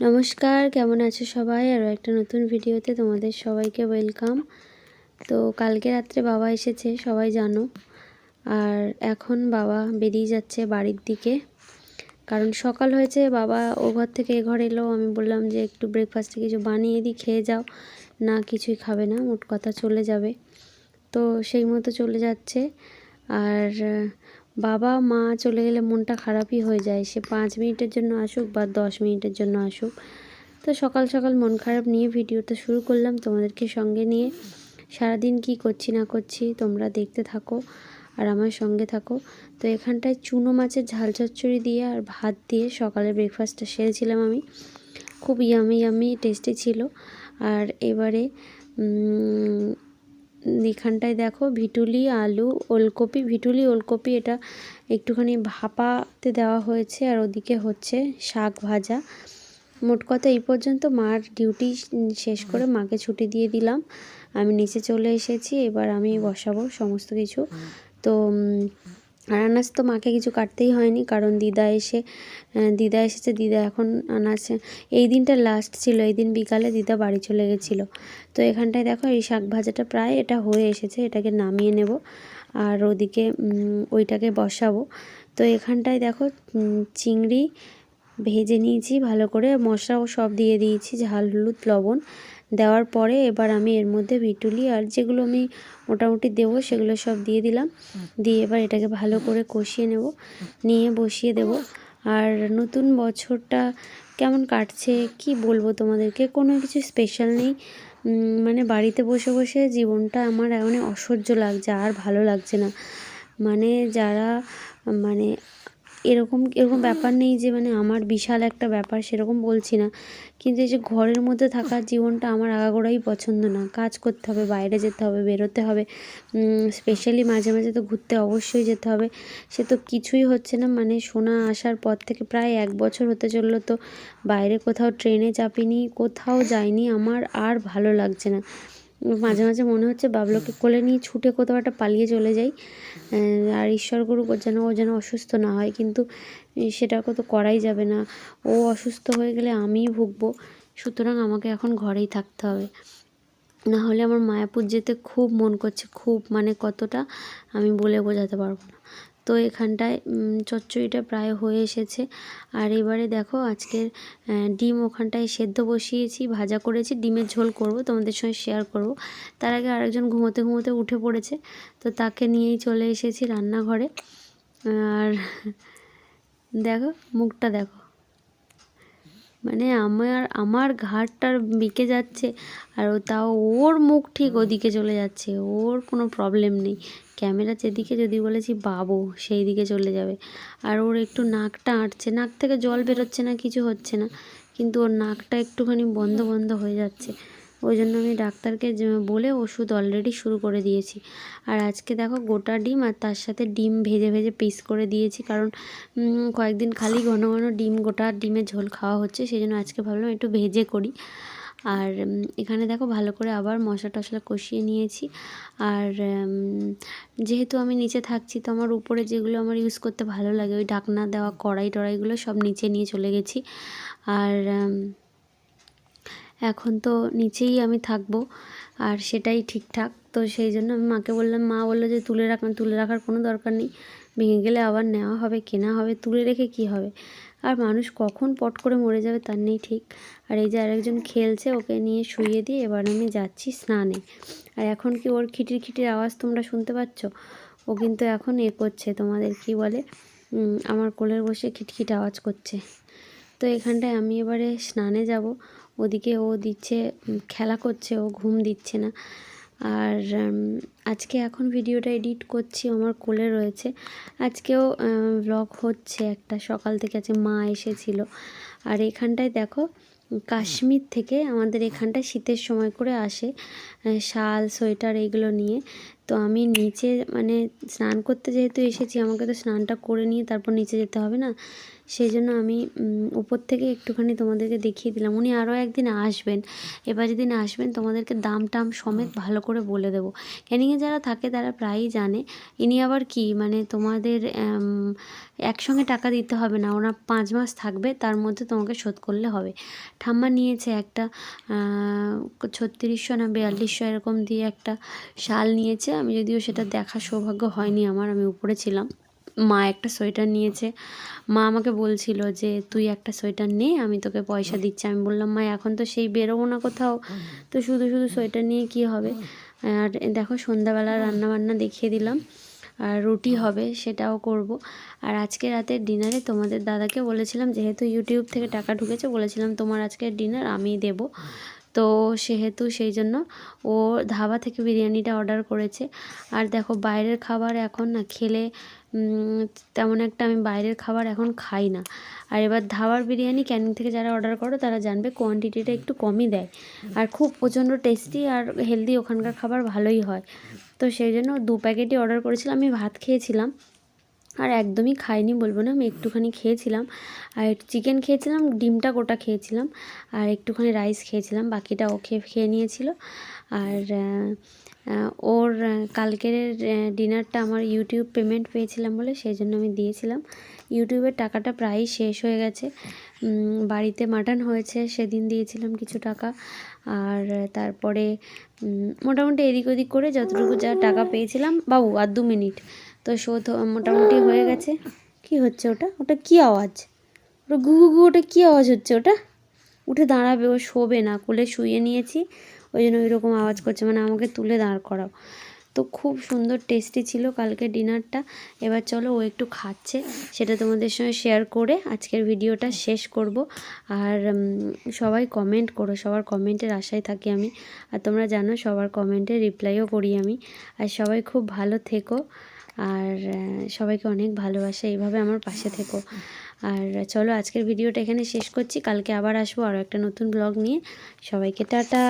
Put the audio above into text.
নমস্কার, কেমন আছো সবাই? আরও একটা নতুন ভিডিওতে তোমাদের সবাইকে ওয়েলকাম। তো কালকে রাত্রে বাবা এসেছে, সবাই জানো। আর এখন বাবা বেরিয়ে যাচ্ছে বাড়ির দিকে। কারণ সকাল হয়েছে, বাবা ও ঘর থেকে এ ঘর এলো। আমি বললাম যে একটু ব্রেকফাস্টে কিছু বানিয়ে দিই খেয়ে যাও। না, কিছুই খাবে না, মোট কথা চলে যাবে। তো সেই মতো চলে যাচ্ছে। আর বাবা, মা চলে গেলে মনটা খারাপই হয়ে যায়। সে পাঁচ মিনিটের জন্য আসুক বা দশ মিনিটের জন্য আসুক। তো সকাল সকাল মন খারাপ নিয়ে ভিডিওটা শুরু করলাম তোমাদেরকে সঙ্গে নিয়ে। সারাদিন কি করছি না করছি তোমরা দেখতে থাকো আর আমার সঙ্গে থাকো। তো এখানটায় চুনো মাছের ঝাল চচ্চড়ি দিয়ে আর ভাত দিয়ে সকালে ব্রেকফাস্টটা সেরেছিলাম আমি। খুব ইয়ামি ইয়ামি টেস্টি ছিল। আর এবারে এখানটায় দেখো ভিটুলি, আলু, ওলকপি। ভিটুলি, ওলকপি এটা একটুখানি ভাপাতে দেওয়া হয়েছে আর ওদিকে হচ্ছে শাক ভাজা। মোট কথা এই পর্যন্ত মার ডিউটি শেষ করে মাকে ছুটি দিয়ে দিলাম। আমি নিচে চলে এসেছি, এবার আমি বসাবো সমস্ত কিছু। তো আনাজ তো মাকে কিছু কাটতেই হয়নি, কারণ দিদা এসে দিদা এসেছে, দিদা এখন আনাজ এই দিনটা লাস্ট ছিল, এই দিন বিকালে দিদা বাড়ি চলে গেছিল। তো এখানটায় দেখো এই শাক ভাজাটা প্রায় এটা হয়ে এসেছে, এটাকে নামিয়ে নেব আর ওদিকে ওইটাকে বসাবো। তো এখানটায় দেখো চিংড়ি ভেজে নিয়েছি ভালো করে, মশলাও সব দিয়ে দিয়েছি, ঝাল, হলুদ, লবণ। দেওয়ার পরে এবার আমি এর মধ্যে বিটুলি আর যেগুলো আমি মোটামুটি দেবো সেগুলো সব দিয়ে দিলাম। দিয়ে এবার এটাকে ভালো করে কষিয়ে নেব, নিয়ে বসিয়ে দেব। আর নতুন বছরটা কেমন কাটছে কি বলব তোমাদেরকে? কোনো কিছু স্পেশাল নেই। মানে বাড়িতে বসে বসে জীবনটা আমার এমন অসহ্য লাগছে, আর ভালো লাগছে না। মানে যারা মানে এরকম এরকম ব্যাপার নেই যে মানে আমার বিশাল একটা ব্যাপার, সেরকম বলছি না। কিন্তু এই যে ঘরের মধ্যে থাকার জীবনটা আমার আগাগোড়াই পছন্দ না। কাজ করতে হবে, বাইরে যেতে হবে, বেরোতে হবে স্পেশালি মাঝে মাঝে তো ঘুরতে অবশ্যই যেতে হবে। সে তো কিছুই হচ্ছে না মানে সোনা আসার পর থেকে প্রায় এক বছর হতে চলল তো। বাইরে কোথাও ট্রেনে চাপিনি, কোথাও যাইনি, আমার আর ভালো লাগছে না। মাঝে মাঝে মনে হচ্ছে বাবলোকে কোলে নিয়ে ছুটে কোথাও একটা পালিয়ে চলে যাই আর ঈশ্বর ওর যেন, ও যেন অসুস্থ না হয়, কিন্তু সেটা তো করাই যাবে না। ও অসুস্থ হয়ে গেলে আমিই ভুগবো। সুতরাং আমাকে এখন ঘরেই থাকতে হবে। না হলে আমার মায়াপুর যেতে খুব মন করছে, খুব মানে কতটা আমি বলে বোঝাতে পারব না। তো এখানটায় চচ্চড়িটা প্রায় হয়ে এসেছে। আর এবারে দেখো আজকের ডিম ওখানটায় সেদ্ধ বসিয়েছি, ভাজা করেছি, ডিমের ঝোল করব, তোমাদের সঙ্গে শেয়ার করব। তার আগে আরেকজন ঘুমোতে ঘুমোতে উঠে পড়েছে, তো তাকে নিয়েই চলে এসেছি রান্নাঘরে। আর দেখো, মুখটা দেখো। মানে আমার আমার ঘাটটার বিকে যাচ্ছে আর তাও ওর মুখ ঠিক ওদিকে চলে যাচ্ছে, ওর কোনো প্রবলেম নেই। ক্যামেরা যেদিকে, যদি বলেছি বাবু সেই দিকে চলে যাবে। আর ওর একটু নাকটা আঁটছে, নাক থেকে জল বেরোচ্ছে না, কিছু হচ্ছে না, কিন্তু ওর নাকটা একটুখানি বন্ধ বন্ধ হয়ে যাচ্ছে। ওই জন্য আমি ডাক্তারকে বলে ওষুধ অলরেডি শুরু করে দিয়েছি। আর আজকে দেখো গোটা ডিম আর তার সাথে ডিম ভেজে ভেজে পিস করে দিয়েছি, কারণ কয়েকদিন খালি ঘন ঘন ডিম, গোটা ডিমের ঝোল খাওয়া হচ্ছে সেই জন্য আজকে ভাবলাম একটু ভেজে করি। আর এখানে দেখো ভালো করে আবার মশলা টশলা কষিয়ে নিয়েছি। আর যেহেতু আমি নিচে থাকছি, তো আমার উপরে যেগুলো আমার ইউজ করতে ভালো লাগে, ওই ঢাকনা দেওয়া কড়াই টড়াইগুলো সব নিচে নিয়ে চলে গেছি। আর এখন তো নিচেই আমি থাকব, আর সেটাই ঠিকঠাক। তো সেই জন্য আমি মাকে বললাম, মা বলল যে তুলে রাখ তুলে রাখার কোনো দরকার নেই, ভেঙে গেলে আবার নেওয়া হবে, কেনা হবে, তুলে রেখে কি হবে? আর মানুষ কখন পট করে মরে যাবে তার নেই ঠিক। আর এই যে আরেকজন খেলছে, ওকে নিয়ে শুইয়ে দিয়ে এবার আমি যাচ্ছি স্নানে। আর এখন কি ওর খিটির খিটির আওয়াজ তোমরা শুনতে পাচ্ছ? ও কিন্তু এখন এ করছে, তোমাদের কি বলে? আমার কোলের বসে খিটখিট আওয়াজ করছে। তো এখানটায় আমি এবারে স্নানে যাব। ওদিকে ও দিচ্ছে খেলা করছে, ও ঘুম দিচ্ছে না। আর আজকে এখন ভিডিওটা এডিট করছি, আমার কোলে রয়েছে। আজকেও ব্লগ হচ্ছে একটা, সকাল থেকে আছে মা এসেছিল। আর এখানটায় দেখো, কাশ্মীর থেকে আমাদের এখানটায় শীতের সময় করে আসে শাল, সোয়েটার এগুলো নিয়ে। তো আমি নিচে মানে স্নান করতে যেহেতু এসেছি, আমাকে তো স্নানটা করে নিয়ে তারপর নিচে যেতে হবে না? সেই জন্য আমি উপর থেকে একটুখানি তোমাদেরকে দেখিয়ে দিলাম। উনি আরও একদিন আসবেন। এবার যেদিন আসবেন তোমাদেরকে দাম টাম সমেত ভালো করে বলে দেবো। ক্যানিংয়ে যারা থাকে তারা প্রায়ই জানে, ইনি আবার কি? মানে তোমাদের একসঙ্গে টাকা দিতে হবে না। ওরা পাঁচ মাস থাকবে, তার মধ্যে তোমাকে শোধ করলে হবে। ঠাম্মা নিয়েছে একটা ছত্রিশশো না বিয়াল্লিশশো এরকম দিয়ে একটা শাল নিয়েছে। আমি যদিও সেটা দেখার সৌভাগ্য হয়নি আমার, আমি উপরে ছিলাম। মা একটা সোয়েটার নিয়েছে। মা আমাকে বলছিল যে, তুই একটা সোয়েটার নে, আমি তোকে পয়সা দিচ্ছি। আমি বললাম, মা, এখন তো সেই বেরোবো না কোথাও। তো শুধু শুধু সোয়েটার নিয়ে কি হবে? আর দেখো সন্ধ্যাবেলা রান্না বান্না দেখিয়ে দিলাম। আর রুটি হবে, সেটাও করব। আর আজকে রাতের ডিনারে তোমাদের দাদাকে বলেছিলাম, যেহেতু ইউটিউব থেকে টাকা ঢুকেছে, বলেছিলাম, তোমার আজকের ডিনার আমি দেব। তো সেহেতু সেই জন্য ও ধাবা থেকে বিরিয়ানিটা অর্ডার করেছে। আর দেখো বাইরের খাবার এখন না খেলে তেমন একটা আমি বাইরের খাবার এখন খাই না। আর এবার ধাবার বিরিয়ানি ক্যানিং থেকে যারা অর্ডার করো তারা জানবে কোয়ান্টিটিটা একটু কমই দেয়। আর খুব প্রচণ্ড টেস্টি আর হেলদি ওখানকার খাবার ভালোই হয়। তো সেই জন্য দু প্যাকেটই অর্ডার করেছিলাম, আমি ভাত খেয়েছিলাম। আর একদমই খাইনি, বলব না। আমি একটুখানি খেয়েছিলাম। আর চিকেন খেয়েছিলাম, ডিমটা গোটা খেয়েছিলাম। আর একটুখানি রাইস খেয়েছিলাম, বাকিটা ও খেয়ে খেয়ে নিয়েছিল। আর ওর কালকের ডিনারটা আমার ইউটিউব পেমেন্ট পেয়েছিলাম বলে সেই জন্য আমি দিয়েছিলাম। ইউটিউবের টাকাটা প্রায়ই শেষ হয়ে গেছে। বাড়িতে মাটন হয়েছে, সেদিন দিয়েছিলাম কিছু টাকা। আর তারপরে মোটামুটি এদিক ওদিক করে যতটুকু যা টাকা পেয়েছিলাম, বাবু, আর দু মিনিট তো শোধ মোটামুটি হয়ে গেছে। কি হচ্ছে ওটা? ওটা কি আওয়াজ? ওটা গু গু ওটা কী আওয়াজ হচ্ছে ওটা? উঠে দাঁড়াবে, ও শোবে না, কোলে শুয়ে নিয়েছি, ওই জন্য ওই রকম আওয়াজ করছে মানে আমাকে তুলে দাঁড় করাও। তো খুব সুন্দর টেস্টি ছিল কালকে ডিনারটা। এবার চলো ও একটু খাচ্ছে, সেটা তোমাদের সঙ্গে শেয়ার করে আজকের ভিডিওটা শেষ করব। আর সবাই কমেন্ট করো, সবার কমেন্টের আশায় থাকি আমি। আর তোমরা জানো, সবার কমেন্টে রিপ্লাইও করি আমি। আর সবাই খুব ভালো থেকো। আর সবাইকে অনেক ভালোবাসা, এইভাবে আমার পাশে থেকো। আর চলো আজকের ভিডিওটা এখানে শেষ করছি। কালকে আবার আসব আরও একটা নতুন ব্লগ নিয়ে। সবাইকে টাটা।